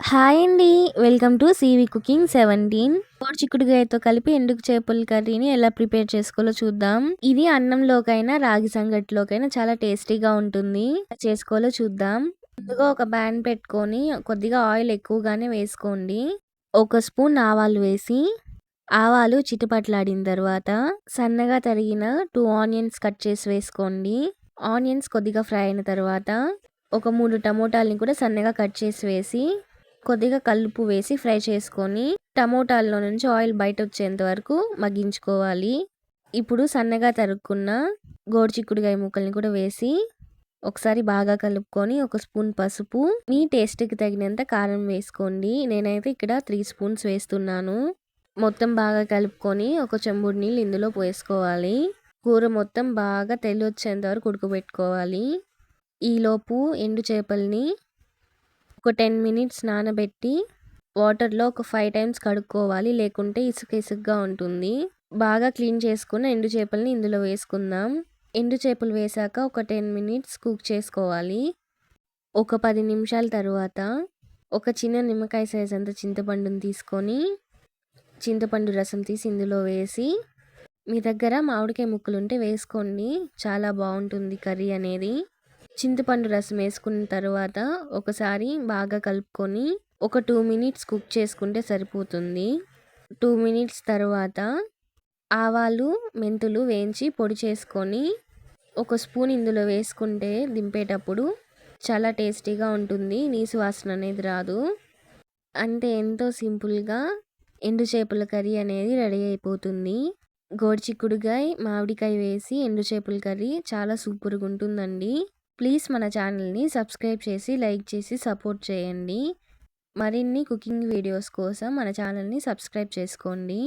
Hi అండి. Welcome to C V cooking 17. గోరు చిక్కుడుగాయతో కలిపి ఎండుకు చేపల కర్రీని ఎలా ప్రిపేర్ చేసుకోవాలో చూద్దాం. ఇది అన్నంలోకైనా, రాగి సంగటిలోకైనా చాలా టేస్టీగా ఉంటుంది. చేసుకోవాలో చూద్దాం. ముందుగా ఒక ప్యాన్ పెట్టుకొని కొద్దిగా ఆయిల్ ఎక్కువగానే వేసుకోండి. ఒక స్పూన్ ఆవాలు వేసి ఆవాలు చిటపట్లాడిన తర్వాత సన్నగా తరిగిన టూ ఆనియన్స్ కట్ చేసి వేసుకోండి. ఆనియన్స్ కొద్దిగా ఫ్రై అయిన తర్వాత ఒక మూడు టమోటాలని కూడా సన్నగా కట్ చేసి వేసి కొద్దిగా కలుపు వేసి ఫ్రై చేసుకొని టమోటాల్లో నుంచి ఆయిల్ బయట వచ్చేంత వరకు మగ్గించుకోవాలి. ఇప్పుడు సన్నగా తరుక్కున్న గోరుచిక్కుడుగాయ ముక్కల్ని కూడా వేసి ఒకసారి బాగా కలుపుకొని ఒక స్పూన్ పసుపు మీ టేస్ట్‌కి తగినంత కారం వేసుకోండి. నేనైతే ఇక్కడ త్రీ స్పూన్స్ వేస్తున్నాను. మొత్తం బాగా కలుపుకొని ఒక చెంబుడు నీళ్ళు ఇందులో పోసుకోవాలి. కూర మొత్తం బాగా తెల్లొచ్చేంత వరకు ఉడకబెట్టుకోవాలి. ఈలోపు ఎండు చేపల్ని ఒక 10 మినిట్స్ నానబెట్టి వాటర్‌లో ఒక ఫైవ్ టైమ్స్ కడుక్కోవాలి. లేకుంటే ఇసుక ఇసుకగా ఉంటుంది. బాగా క్లీన్ చేసుకున్న ఎండు చేపల్ని ఇందులో వేసుకుందాం. ఎండు చేపలు వేశాక ఒక 10 మినిట్స్ కుక్ చేసుకోవాలి. ఒక పది నిమిషాల తర్వాత ఒక చిన్న నిమ్మకాయ సైజ్ అంత చింతపండుని తీసుకొని చింతపండు రసం తీసి ఇందులో వేసి మీ దగ్గర మామిడికాయ ముక్కలుంటే వేసుకోండి. చాలా బాగుంటుంది కర్రీ అనేది. చింతపండు రసం వేసుకున్న తర్వాత ఒకసారి బాగా కలుపుకొని ఒక టూ మినిట్స్ కుక్ చేసుకుంటే సరిపోతుంది. టూ మినిట్స్ తర్వాత ఆవాలు, మెంతులు వేయించి పొడి చేసుకొని ఒక స్పూన్ ఇందులో వేసుకుంటే దింపేటప్పుడు చాలా టేస్టీగా ఉంటుంది. నీసు వాసన అనేది రాదు. అంటే ఎంతో సింపుల్‌గా ఎండు చేపల కర్రీ అనేది రెడీ అయిపోతుంది. గోడిచిక్కుడుగాయ మామిడికాయ వేసి ఎండు చేపల కర్రీ చాలా సూపర్‌గా ఉంటుందండి. ప్లీజ్ మన ఛానల్‌ని సబ్స్క్రైబ్ చేసి, లైక్ చేసి సపోర్ట్ చేయండి. మరిన్ని కుకింగ్ వీడియోస్ కోసం మన ఛానల్‌ని సబ్స్క్రైబ్ చేసుకోండి.